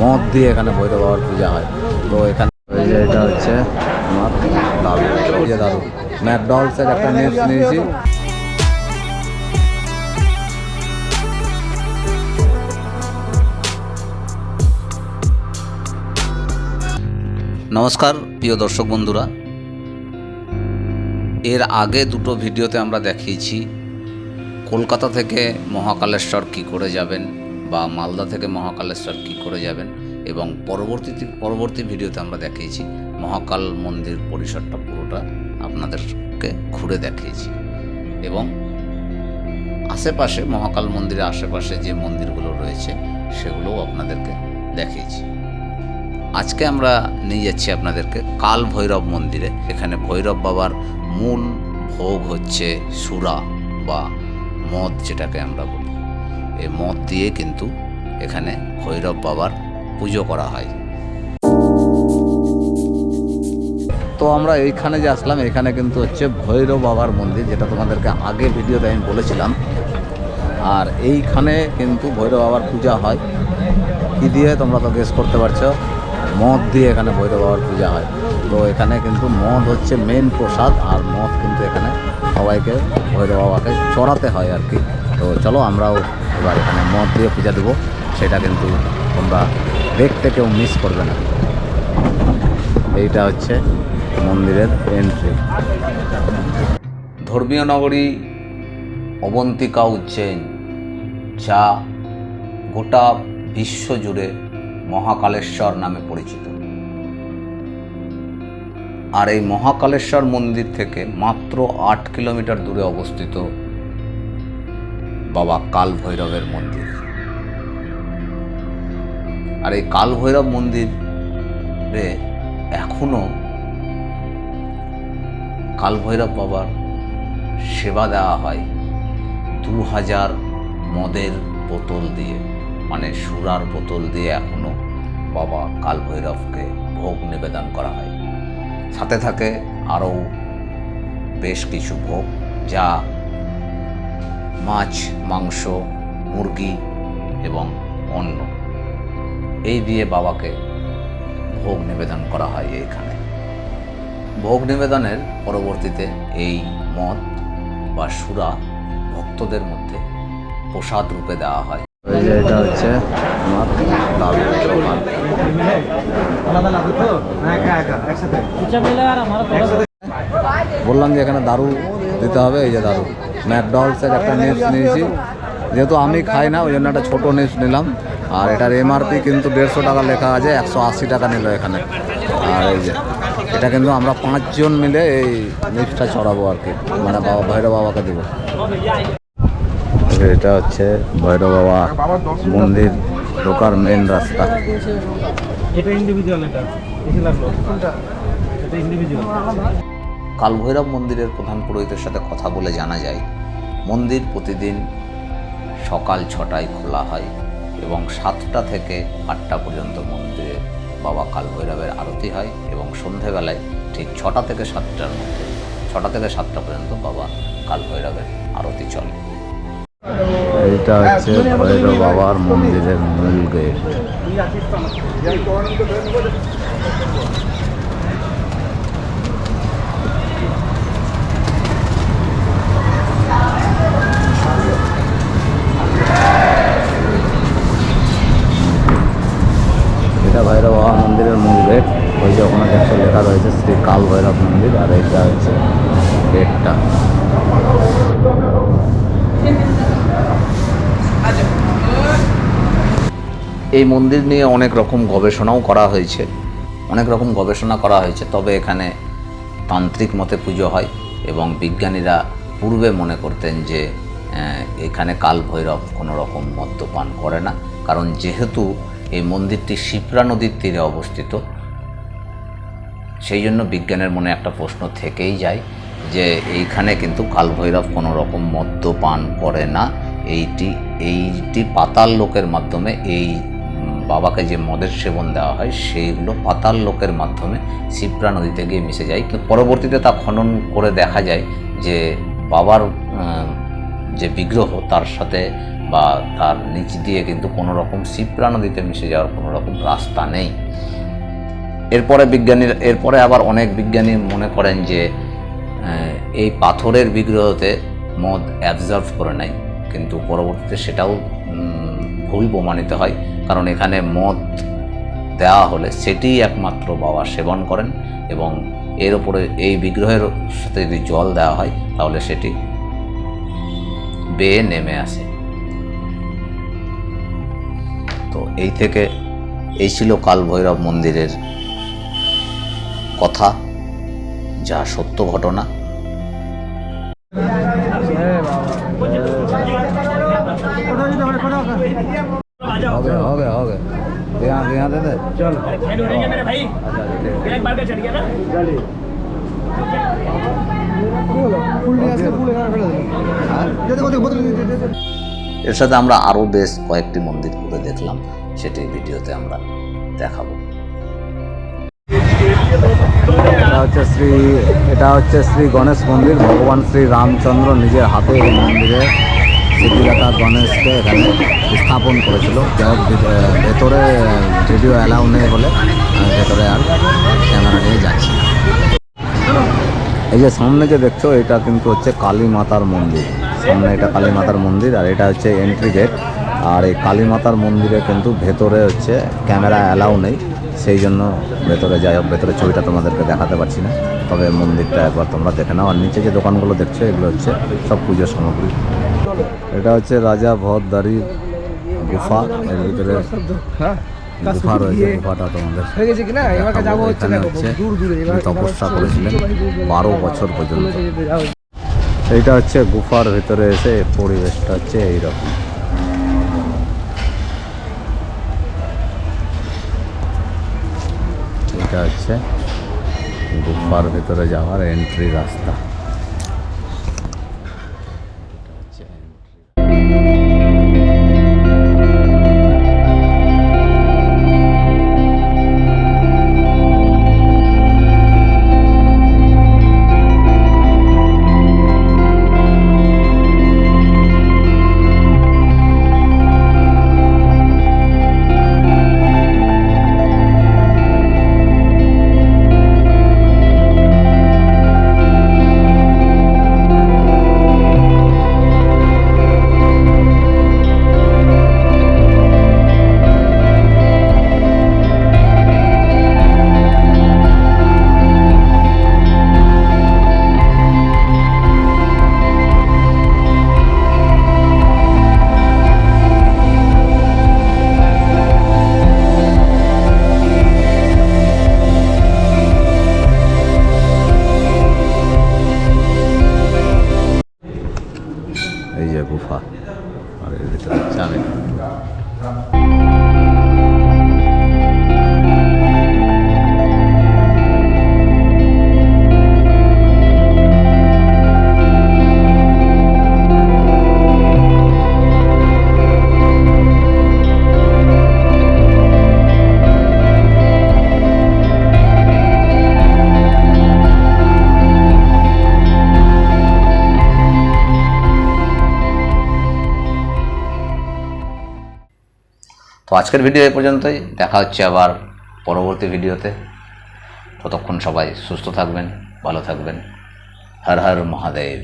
মদ দিয়ে এখানে ভৈরব বাবার পূজা হয়। তো এখানে এটা হচ্ছে এই ম্যাকডলসের একটা নিউজ নিয়েছি। নমস্কার, প্রিয় দর্শক বন্ধুরা। এর আগে দুটো ভিডিওতে আমরা দেখিয়েছি, কলকাতা থেকে মহাকালেশ্বর কি করে যাবেন। বা মালদা থেকে মহাকালেশ্বর কি করে যাবেন এবং পরবর্তী পরবর্তী ভিডিওতে আমরা দেখিয়েছি মহাকাল মন্দির পরিসরটা পুরোটা আপনাদেরকে ঘুরে দেখিয়েছি। এবং আশেপাশে, মহাকাল মন্দিরের আশেপাশে যে মন্দিরগুলো রয়েছে সেগুলোও আপনাদেরকে দেখিয়েছি। আজকে আমরা নিয়ে যাচ্ছি আপনাদেরকে কাল ভৈরব মন্দিরে। এখানে ভৈরব বাবার মূল ভোগ হচ্ছে সুরা বা মদ যেটাকে আমরা বলি। এই মদ দিয়ে কিন্তু এখানে ভৈরব বাবার পুজো করা হয়। তো আমরা এইখানে যে আসলাম, এখানে কিন্তু হচ্ছে ভৈরব বাবার মন্দির, যেটা তোমাদেরকে আগে ভিডিওতে আমি বলেছিলাম। আর এইখানে কিন্তু ভৈরব বাবার পূজা হয়। কী দিয়ে তোমরা তো গেস করতে পারছ? মদ দিয়ে এখানে ভৈরব বাবার পূজা হয়। তো এখানে কিন্তু মদ হচ্ছে মেন প্রসাদ, আর মদ কিন্তু এখানে সবাইকে ভৈরব বাবাকে চড়াতে হয় আর কি তো চলো আমরাও এবার এখানে মদ দিয়ে পূজা দেবো। সেটা কিন্তু তোমরা দেখতে কেউ মিস করবে না। এইটা হচ্ছে মন্দিরের এন্ট্রি ধর্মীয় নগরী অবন্তিকা উজ্জৈন যা গোটা বিশ্ব জুড়ে মহাকালেশ্বর নামে পরিচিত। আর এই মহাকালেশ্বর মন্দির থেকে মাত্র আট কিলোমিটার দূরে অবস্থিত বাবা কাল ভৈরবের মন্দির। আর এই কাল ভৈরব মন্দিরে এখনও কাল ভৈরব বাবার সেবা দেওয়া হয় দু হাজার মদের বোতল দিয়ে মানে সুরার বোতল দিয়ে এখনও। বাবা কাল ভৈরবকে ভোগ নিবেদন করা হয়। সাথে থাকে আরও বেশ কিছু ভোগ, যা মাছ, মাংস, মুরগি এবং অন্ন। এই দিয়ে বাবাকে ভোগ নিবেদন করা হয় এইখানে ভোগ নিবেদনের পরবর্তীতে এই মদ বা সুরা ভক্তদের মধ্যে প্রসাদ রূপে দেওয়া হয়। এটা হচ্ছে আমার বললাম যে এখানে দারু দিতে হবে, এই যে দারু। ম্যাকডলসের একটা নিউজ নিয়েছি। যেহেতু আমি খাই না, ওই জন্য একটা ছোটো নিউজ নিলাম। আর এটার এমআরপি কিন্তু দেড়শো টাকা লেখা আছে, একশো আশি টাকা নিল এখানে। আর এই যে, এটা কিন্তু আমরা পাঁচজন মিলে এই নিউজটা ছড়াবো আর কি। মানে বাবা ভৈরব বাবাকে দেবো। এটা হচ্ছে ভৈরব বাবা মন্দির ঢোকার মেন রাস্তা। এটা ইন্ডিভিজুয়াল এটা বেশি লাগল। কোনটা এটা ইন্ডিভিজুয়াল কালভৈরব মন্দিরের প্রধান পুরোহিতের সাথে কথা বলে জানা যায় মন্দির প্রতিদিন সকাল ছটায় খোলা হয় এবং সাতটা থেকে আটটা পর্যন্ত মন্দিরে বাবা কালভৈরবের আরতি হয় এবং সন্ধেবেলায় ঠিক ছটা থেকে সাতটার মধ্যে ছটা থেকে সাতটা পর্যন্ত বাবা কালভৈরবের আরতি চলে। এইটা হচ্ছে ভৈরব বাবার মন্দিরের মূল গেট। এটা ভৈরব বাবা মন্দিরের মূল গেট। ওই যে ওখানে দেখছ লেখা রয়েছে শ্রী কাল ভৈরব মন্দির, আর এইটা হচ্ছে গেটটা। এই মন্দির নিয়ে অনেক রকম গবেষণাও করা হয়েছে। অনেক রকম গবেষণা করা হয়েছে, তবে এখানে তান্ত্রিক মতে পুজো হয় এবং বিজ্ঞানীরা পূর্বে মনে করতেন যে এখানে কাল ভৈরব কোনো রকম মদ্যপান করে না। কারণ যেহেতু এই মন্দিরটি শিপ্রা নদীর তীরে অবস্থিত, সেই জন্য বিজ্ঞানের মনে একটা প্রশ্ন থেকেই যায় যে, এইখানে কিন্তু কালভৈরব কোনো রকম মদ্যপান করে না। এইটি এইটি পাতাল লোকের মাধ্যমে এই বাবাকে যে মদের সেবন দেওয়া হয় সেইগুলো পাতাল লোকের মাধ্যমে শিপ্রা নদীতে গিয়ে মিশে যায়। কিন্তু পরবর্তীতে তা খনন করে দেখা যায় যে বাবার যে বিগ্রহ, তার সাথে বা তার নিচ দিয়ে কিন্তু কোনো রকম শিপ্রা নদীতে মিশে যাওয়ার কোনো রকম রাস্তা নেই। এরপরে বিজ্ঞানীর, এরপরে আবার অনেক বিজ্ঞানী মনে করেন যে এই পাথরের বিগ্রহতে মদ অ্যাবজর্ভ করে নেয় কিন্তু পরবর্তীতে সেটাও ভুল প্রমাণিত হয়। কারণ এখানে মদ দেওয়া হলে সেটিই একমাত্র বাবা সেবন করেন এবং এর উপরে এই বিগ্রহের সাথে যদি জল দেওয়া হয়, তাহলে সেটি বেয়ে নেমে আসে। তো এই থেকে এই ছিল কাল ভৈরব মন্দিরের কথা, যা সত্য ঘটনা। হবে হবে হবে यहाँ यहाँ दे दे চল এর সাথে আমরা আরও বেশ কয়েকটি মন্দির ঘুরে দেখলাম সেটি ভিডিওতে আমরা দেখাবো এটা হচ্ছে শ্রী এটা হচ্ছে শ্রী গণেশ মন্দির ভগবান শ্রী রামচন্দ্র নিজের হাতে এই মন্দিরে সিদ্ধিদাতা গণেশকে এখানে স্থাপন করেছিল। যাই ভেতরে ভিডিও অ্যালাউ নেই বলে ভেতরে আর ক্যামেরা নিয়ে যাচ্ছি এই যে সামনে যে দেখছ, এটা কিন্তু হচ্ছে কালী মাতার মন্দির। সামনে এটা কালী মাতার মন্দির, আর এটা হচ্ছে এন্ট্রি গেট আর এই কালী মাতার মন্দিরে কিন্তু ভেতরে হচ্ছে ক্যামেরা অ্যালাউ নেই। সেই জন্য ভেতরে যাই হোক ভেতরে ছবিটা তোমাদেরকে দেখাতে পারছি না। তবে মন্দিরটা একবার তোমরা দেখে নাও। আর নিচে যে দোকানগুলো দেখছ এগুলো হচ্ছে সব পুজোর সামগ্রী। এটা হচ্ছে রাজা ভরদারির গুফা। এর ভিতরে গুফা রয়েছে গুফাটা তোমাদের হয়ে হচ্ছে এখানে তপস্যা করেছিলেন বারো বছর পর্যন্ত। এইটা হচ্ছে গুফার ভিতরে এসে পরিবেশটা হচ্ছে এইরকম। এটা হচ্ছে গুফার ভেতরে যাওয়ার এন্ট্রি রাস্তা। তো আজকের ভিডিও এ পর্যন্তই। দেখা হচ্ছে আবার পরবর্তী ভিডিওতে ততক্ষণ সবাই সুস্থ থাকবেন, ভালো থাকবেন। হর হর মহাদেব।